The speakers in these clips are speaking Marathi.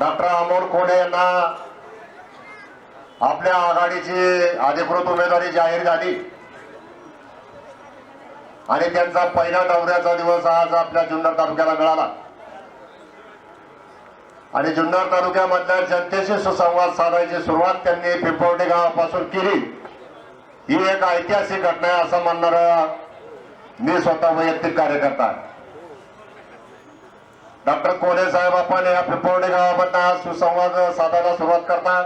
डॉक्टर अमोल खोडे यांना आपल्या आघाडीची अधिकृत उमेदवारी जाहीर झाली. आणि त्यांचा पहिला दौऱ्याचा दिवस आज आपल्या जुन्नर तालुक्याला मिळाला. आणि जुन्नर तालुक्यामधल्या जनतेशी सुसंवाद साधायची सुरुवात त्यांनी पिंपवडे गावापासून केली. ही एक ऐतिहासिक घटना आहे असं म्हणणार मी स्वतः वैयक्तिक कार्यकर्ता आहे. डॉक्टर कोले साहेब आपण या पिंपवडे गावामधनं आज सुसंवाद साधायला सुरुवात करता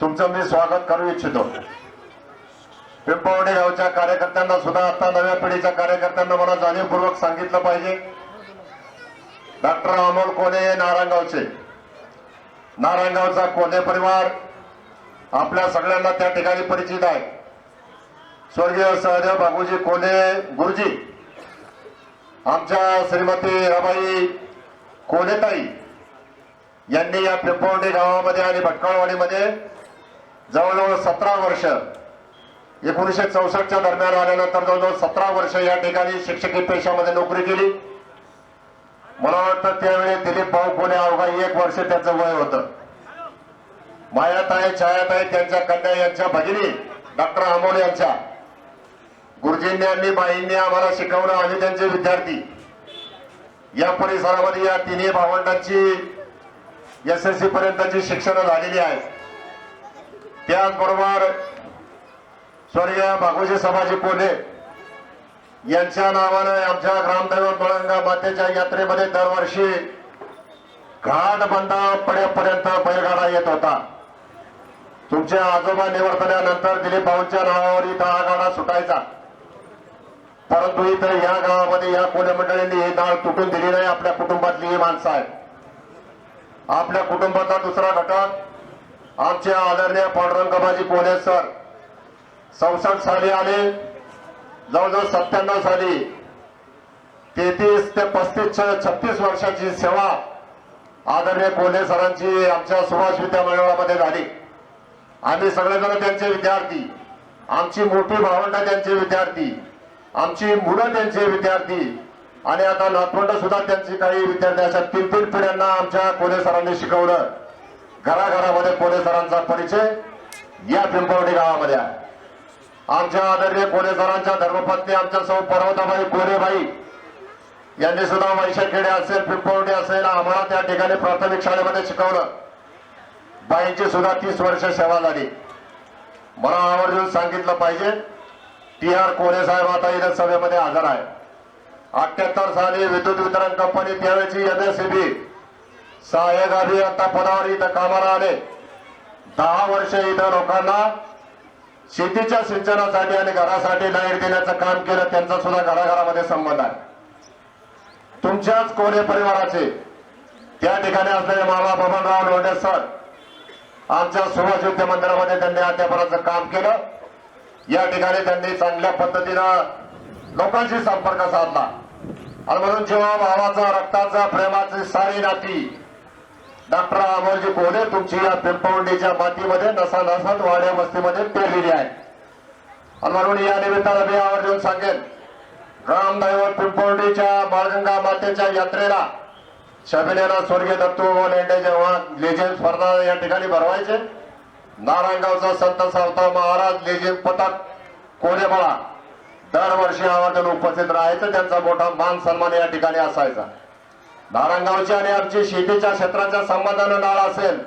तुमचं मी स्वागत करू इच्छितो. पिंपवडे गावच्या कार्यकर्त्यांना सुद्धा आता नव्या पिढीच्या कार्यकर्त्यांना मला जाणीवपूर्वक सांगितलं पाहिजे. डॉक्टर अमोल कोले हे नारायणगावचे. नारायणगावचा कोले परिवार आपल्या सगळ्यांना त्या ठिकाणी परिचित आहे. स्वर्गीय सहदेव बाबूजी कोले गुरुजी आमच्या श्रीमती रमाई कोलेताई यांनी या पिंपवंडी गावामध्ये आणि भटकळवाडीमध्ये जवळजवळ सतरा वर्ष एकोणीसशे चौसष्टच्या दरम्यान आल्यानंतर जवळजवळ सतरा वर्ष या ठिकाणी शिक्षकी पेशामध्ये नोकरी केली. मला वाटतं त्यावेळी दिलीप भाऊ कोणे अवघा एक वर्ष त्याचं वय होतं. मायाताई छायाताई त्यांच्या कन्या यांच्या भगिनी डॉक्टर अमोल यांच्या गुरुजींनी आणि बाईंनी आम्हाला शिकवलं आम्ही त्यांचे विद्यार्थी या परिसरामध्ये या तिन्ही भावंडांची एस एस सी पर्यंतची शिक्षण झालेली आहेत त्याचबरोबर स्वर्गीय बागोजी सभाजी कोल्हे यांच्या नावानं आमच्या ग्रामदैवत बळंगा मातेच्या यात्रेमध्ये दरवर्षी घाट बंधापड्यापर्यंत बैलगाडा येत होता. तुमच्या आजोबा निवर्तल्यानंतर दिलीप भाऊंच्या नावावर इथं हा गाडा सुटायचा. परंतु इथं या गावामध्ये या कोण्या मंडळींनी ही नाळ तुटून दिली नाही आपल्या कुटुंबातली ही माणसं आहेत. आपल्या कुटुंबाचा दुसरा घटक आमचे आदरणीय पांडुरंगबाजी कोणे सर. चौसष्ट साली आले. जवळजवळ सत्त्याण्णव साली. तेहतीस ते पस्तीस छत्तीस वर्षाची सेवा आदरणीय कोल्हे सरांची आमच्या सुभाष विद्यामंडळामध्ये झाली. आम्ही सगळेजण त्यांचे विद्यार्थी. आमची मोठी भावंड त्यांचे विद्यार्थी. आमची मुलं त्यांचे विद्यार्थी. आणि आता नातवंड सुद्धा त्यांची काही विद्यार्थी अशा तीन तीन पिढ्यांना आमच्या कोले सरांनी शिकवलं. घराघरामध्ये कोले सरांचा परिचय या पिंपवडी गावामध्ये आहे. आमच्या आदरणीय कोले सरांच्या धर्मपत्नी आमच्या सौ पर्वताबाई कोरेबाई यांनी सुद्धा वैशाखेडे असेल पिंपवडी असेल आम्हाला त्या ठिकाणी प्राथमिक शाळेमध्ये शिकवलं. बाईंची सुद्धा तीस वर्ष सेवा झाली. मला आवर्जून सांगितलं पाहिजे टी आर कोरे साहेब आता इथं सभेमध्ये हजर आहे. अठ्याहत्तर साली विद्युत वितरण कंपनी त्यावेळेची एमएससीबी सहाय्यक अभियंता पदावर इथं कामाला आले. दहा वर्ष इथं लोकांना शेतीच्या सिंचनासाठी आणि घरासाठी लाइट देण्याचं काम केलं त्यांचा सुद्धा घराघरामध्ये संबंध आहे. तुमच्याच कोरे परिवाराचे त्या ठिकाणी असलेले मामा बबनराव लोंढे सर आमच्या सुभाष युद्ध मंदिरामध्ये त्यांनी अध्यापनाचं काम केलं. या ठिकाणी त्यांनी चांगल्या पद्धतीनं लोकांशी संपर्क साधला. आणि म्हणून जेव्हा भावाचा रक्ताचा प्रेमाची सारी नाती डॉक्टर अमोलजी कोहले तुमची या पिंपवंडीच्या मातीमध्ये नसा नसत वाड्या वस्तीमध्ये पेरलेली आहे आणि म्हणून या निमित्तानं मी आवर्जून सांगेन रामदैवत पिंपवंडीच्या बाळगंगा मातेच्या यात्रेला शबिलेला स्वर्गीय दत्तू व लेंडे जेव्हा लेझिम स्पर्धा या ठिकाणी भरवायचे नारायणगावचा संत सावता महाराज लेजिम पथक कोलेबळा दरवर्षी आवर्जून उपस्थित राहायचं त्यांचा मोठा मान सन्मान या ठिकाणी असायचा. नारायणगावची आणि आमची शेतीच्या क्षेत्राच्या संबंधानं नाळ असेल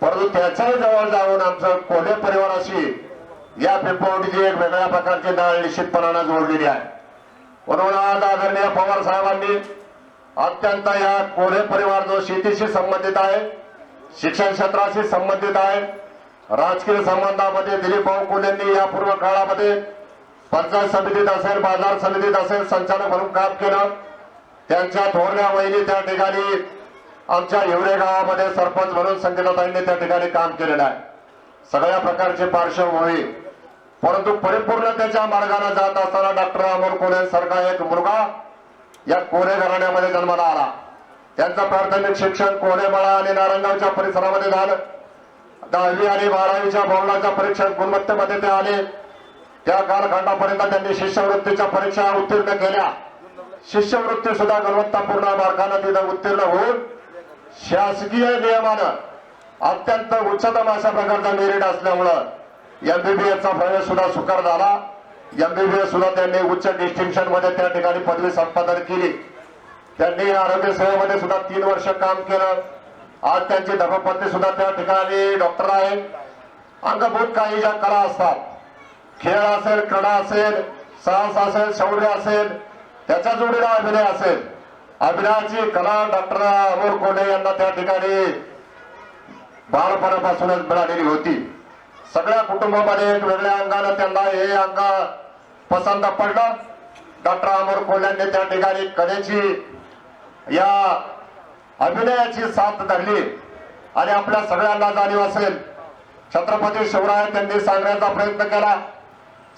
परंतु त्याच्याही जवळ जाऊन आमचं कोल्हे परिवाराशी या पिंपवडीची एक वेगळ्या प्रकारची नाळ निश्चितपणानं जोडलेली आहे. म्हणून आज आदरणीय पवार साहेबांनी अत्यंत या कोल्हे परिवार जो शेतीशी संबंधित आहे शिक्षण क्षेत्राशी संबंधित आहे राजकीय संबंधामध्ये दिलीप भाऊ या पूर्व काळामध्ये पंचायत समितीत असेल बाजार समितीत असेल संचालक म्हणून काम केलं. त्यांच्या थोरल्या वहिनी त्या ठिकाणी आमच्या हिवरे गावामध्ये सरपंच म्हणून संगीताताईंनी त्या ठिकाणी काम केलेलं आहे. सगळ्या प्रकारची पार्श्वभूमी. परंतु परिपूर्ण त्याच्या मार्गाने जात असताना डॉक्टर अमोल कोले सारखा एक मुलगा या कोरे घराण्यामध्ये जन्माला आला. त्यांचं प्राथमिक शिक्षण कोलेमाळा आणि नारायणगावच्या परिसरामध्ये झालं. दहावी आणि बारावीच्या बोर्डाच्या परीक्षा गुणवत्तेमध्ये ते आले. त्या कालखंडापर्यंत त्यांनी शिष्यवृत्तीच्या परीक्षा उत्तीर्ण केल्या. शिष्यवृत्ती सुद्धा गुणवत्तापूर्ण मार्गाने तिथं उत्तीर्ण होऊन शासकीय नियमानं अत्यंत उच्चतम अशा प्रकारचा मेरिट असल्यामुळं एमबीबीएसचा प्रवेश सुद्धा स्वीकार झाला. एमबीबीएस सुद्धा त्यांनी उच्च डिस्टिंक्शनमध्ये त्या ठिकाणी पदवी संपादन केली. त्यांनी आरोग्य सेवेमध्ये सुद्धा तीन वर्ष काम केलं. आज त्यांची धर्मपत्नी सुद्धा त्या ठिकाणी डॉक्टर आहे अंगभूत काही ज्या कला असतात खेळ असेल क्रीडा असेल साहस असेल शौर्य असेल त्याच्या जोडीला अभिनय असेल. अभिनयाची कला डॉक्टर अमोल कोल्हे यांना त्या ठिकाणी बालपणापासूनच मिळालेली होती. सगळ्या कुटुंबामध्ये एक वेगळ्या अंगानं त्यांना हे अंग पसंत पडलं. डॉक्टर अमोल कोल्ह्यांनी त्या ठिकाणी कलेची या अभिनयाची साथ धरली. आणि आपल्या सगळ्यांना जाणीव असेल छत्रपती शिवराय त्यांनी सांगण्याचा प्रयत्न केला.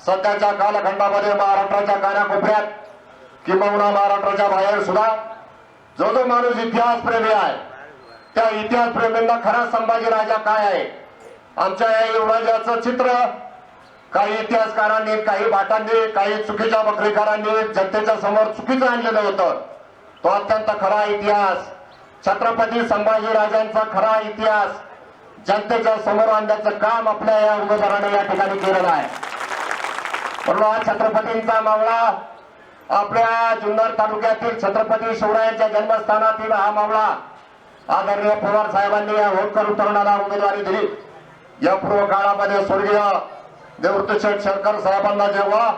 सध्याच्या कालखंडामध्ये महाराष्ट्राच्या कानाकोपऱ्यात किंबहुना महाराष्ट्राच्या बाहेर सुद्धा जो जो माणूस इतिहास प्रेमी आहे त्या इतिहास प्रेमींना खरा संभाजी राजा काय आहे? आमच्या या युवराजाचं चित्र काही इतिहासकारांनी काही भाटांनी काही चुकीच्या बकरीकारांनी जनतेच्या समोर चुकीचं आणलेलं होतं. तो अत्यंत खरा इतिहास. छत्रपती संभाजी राजांचा खरा इतिहास जनतेच्या समोर आणण्याचं काम आपल्या या उमेदवाराने या ठिकाणी केलेलं आहे. म्हणून हा छत्रपतींचा मावळा आपल्या जुन्नर तालुक्यातील छत्रपती शिवरायांच्या जन्मस्थानातील हा मावळा आदरणीय पवार साहेबांनी या होतकरू तरुणाला उमेदवारी दिली. या पूर्व काळामध्ये स्वर्गीय निवृत्त शंकर साहेबांना जेव्हा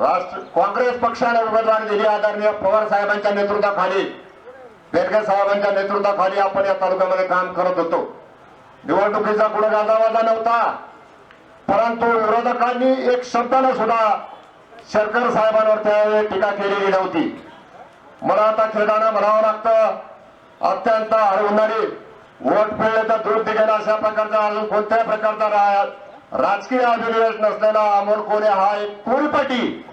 राष्ट्र काँग्रेस पक्षाने उमेदवारी दिली आदरणीय पवार साहेबांच्या नेतृत्वाखाली बेडके साहेबांच्या नेतृत्वाखाली आपण या तालुक्यामध्ये काम करत होतो. निवडणुकीचा कुठे गाजावाजा नव्हता. परंतु विरोधकांनी एक शब्दानं सुद्धा शरकर साहेबांवर त्यावेळी टीका केलेली नव्हती. मला आता खेळताना म्हणावं लागतं अत्यंत हळवणारी वोट मिळले तर दूध दिगेल अशा प्रकारचा अजून कोणत्याही प्रकारचा रा- राजकीय अभिनिवेश नसलेला अमोल कोले हा एक कुलपटी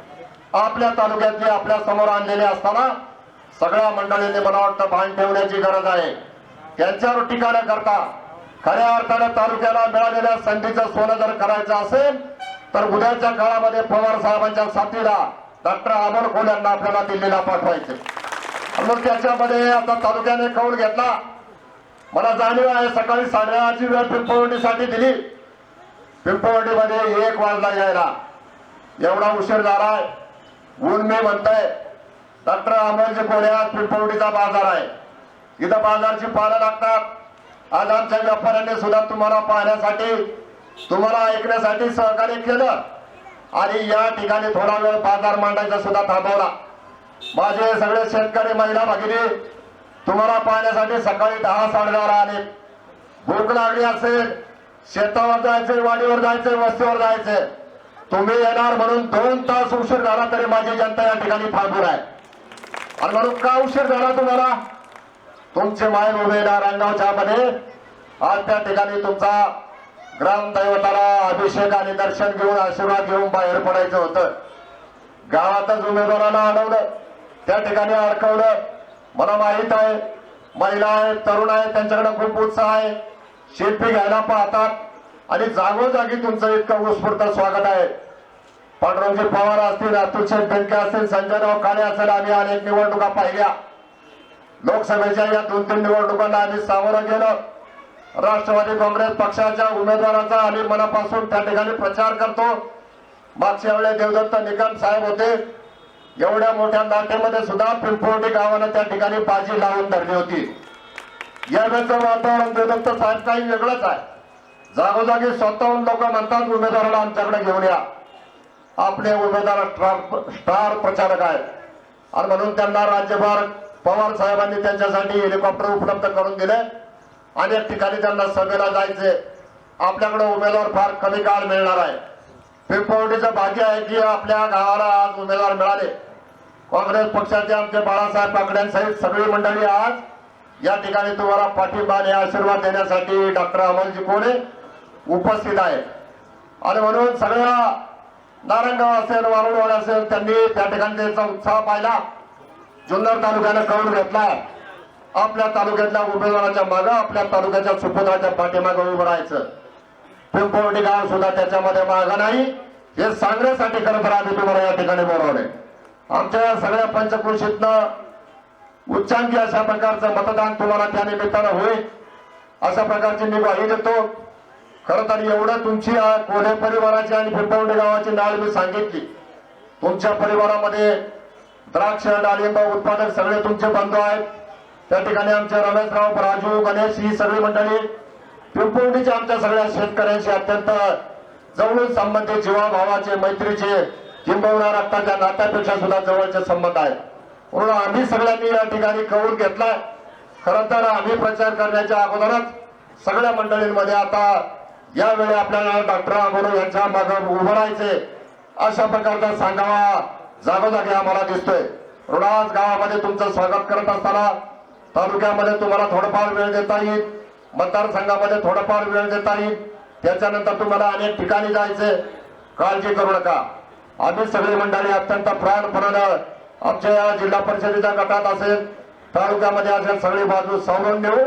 आपल्या तालुक्यातली आपल्यासमोर आणलेली असताना सगळ्या मंडळींनी मला वाटतं भान ठेवण्याची गरज आहे. त्यांच्यावर टीका न करता खऱ्या अर्थानं तालुक्याला मिळालेल्या संधीचं सोनं जर करायचं असेल तर उद्याच्या काळामध्ये पवार साहेबांच्या साथीला डॉक्टर अमोल खोल यांना आपल्याला दिल्लीला पाठवायचे. म्हणून त्याच्यामध्ये आता तालुक्याने कौल घेतला. मला जाणीव आहे सकाळी साडेआठची वेळ पिंपवंडीसाठी दिली. पिंपवंडीमध्ये एक वाजला यायला. एवढा उशीर झालाय. ऊन मी म्हणतोय डॉक्टर अमोलजी कोल्हे पिंपवडीचा बाजार आहे. इथं बाजारची पानं लागतात. आज आमच्या व्यापाऱ्यांनी सुद्धा तुम्हाला पाहण्यासाठी तुम्हाला ऐकण्यासाठी सहकार्य केलं. आणि या ठिकाणी थोडा वेळ बाजार मांडायचा सुद्धा थांबवला. माझे सगळे शेतकरी महिला भगिनी तुम्हाला पाहण्यासाठी सकाळी दहा साडेदहाला आले. भूक लागली असेल शेतावर जायचे वाडीवर जायचे वस्तीवर जायचे. तुम्ही येणार म्हणून दोन तास उशीर झाला तरी माझी जनता या ठिकाणी थांबून आहे. आणि म्हणून का उशीर झाला तुम्हाला? तुमचे माय उभे रांगावच्या मध्ये आज त्या ठिकाणी तुमचा ग्रामदैवताला अभिषेक आणि दर्शन घेऊन आशीर्वाद घेऊन बाहेर पडायचं होतं. गावातच उमेदवाराला अडवलं. त्या ठिकाणी अडकवलं. मला माहीत आहे महिला आहेत तरुण आहेत त्यांच्याकडे खूप उत्साह आहे. शिल्पी घ्यायला पाहतात. आणि जागोजागी तुमचं इतकं उत्स्फूर्त स्वागत आहे. पांडुरंगजी पवार असतील अतुल शेठ असतील संजयराव काळे असेल आम्ही अनेक निवडणुका पाहिल्या. लोकसभेच्या या दोन तीन निवडणुकांना आम्ही सामोरं गेलो. राष्ट्रवादी काँग्रेस पक्षाच्या उमेदवाराचा आम्ही मनापासून त्या ठिकाणी प्रचार करतो. मागच्या वेळेस देवदत्त निकम साहेब होते. एवढ्या मोठ्या नाट्यामध्ये सुद्धा पिंपवडी गावानं त्या ठिकाणी बाजी लावून धरली होती. यावेळेचं वातावरण देवदत्त साहेब काही वेगळंच आहे. जागोजागी स्वतःहून लोक म्हणतात उमेदवाराला आमच्याकडे घेऊन या. आपले उमेदवार स्टार स्टार प्रचारक आहेत. आणि म्हणून त्यांना राज्यभर पवार साहेबांनी त्यांच्यासाठी हेलिकॉप्टर उपलब्ध करून दिले. अनेक ठिकाणी त्यांना सभेला जायचे. आपल्याकडे उमेदवार फार कमी काळ मिळणार आहे. पिंपवडीचं भाग्य आहे की आपल्या गावाला आज उमेदवार मिळाले. काँग्रेस पक्षाचे आमचे बाळासाहेब पाकड्यांसहित सगळी मंडळी आज या ठिकाणी तुम्हाला पाठिंबा आणि आशीर्वाद देण्यासाठी डॉक्टर अमलजी कोणे उपस्थित आहेत. आणि म्हणून सगळ्या नारायणगाव असेल वारुळवाड असेल त्यांनी त्या ठिकाणी त्यांचा उत्साह पाहिला. जुन्नर तालुक्यानं कळून घेतलाय. आपल्या तालुक्यातल्या उमेदवाराच्या मागं आपल्या तालुक्याच्या सुपुत्राच्या पाठीमागं उभं राहायचं. पिंपवडी गाव सुद्धा त्याच्यामध्ये मागं नाही. हे सांगण्यासाठी खरं तर आम्ही तुम्हाला या ठिकाणी बोलवले आमच्या या सगळ्या पंचकृषीतनं उच्चांकी अशा प्रकारचं मतदान तुम्हाला त्या निमित्तानं होईल. अशा प्रकारची मी ग्वाही देतो. खर तर एवढं तुमची कोल्हे परिवाराची आणि पिंपवडे गावाची नाळ मी सांगितली. तुमच्या परिवारामध्ये द्राक्ष डाळिंब उत्पादक सगळे तुमचे बंधू आहेत. त्या ठिकाणी आमचे रमेशराव राजू गणेश ही सगळी मंडळी. पिंपवडीच्या आमच्या सगळ्या शेतकऱ्यांशी अत्यंत जवळून संबंधित जीवाभावाचे मैत्रीचे किंबहुना रक्ताच्या नात्यापेक्षा सुद्धा जवळचे संबंध आहेत. म्हणून आम्ही सगळ्यांनी या ठिकाणी कळून घेतला खरं तर आम्ही प्रचार करण्याच्या अगोदरच सगळ्या मंडळींमध्ये आता यावेळी आपल्याला डॉक्टर आंबोरे यांच्या मागे उभं राहायचे अशा प्रकारचा सांगावा जागोजागी आम्हाला दिसतोय. रुणाज गावामध्ये तुमचं स्वागत करत असताना तालुक्यामध्ये तुम्हाला थोडंफार वेळ देता येईल. मतदारसंघामध्ये थोडंफार वेळ देता येईल. त्याच्यानंतर तुम्हाला अनेक ठिकाणी जायचे काळजी करू नका. आम्ही सगळी मंडळी अत्यंत प्राणपणानं आमच्या या जिल्हा परिषदेच्या गटात असेल. तालुक्यामध्ये असेल सगळी बाजू सावरून देऊ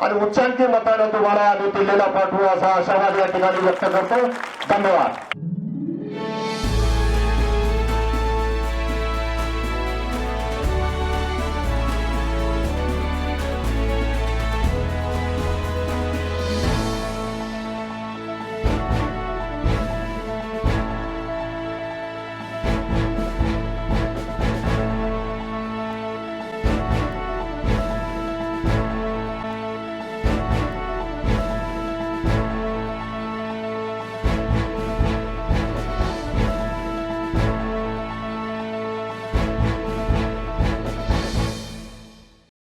आणि उच्चांकी मताने तुम्हाला आम्ही दिल्लीला पाठवू असा आशावाद या ठिकाणी व्यक्त करतो. धन्यवाद.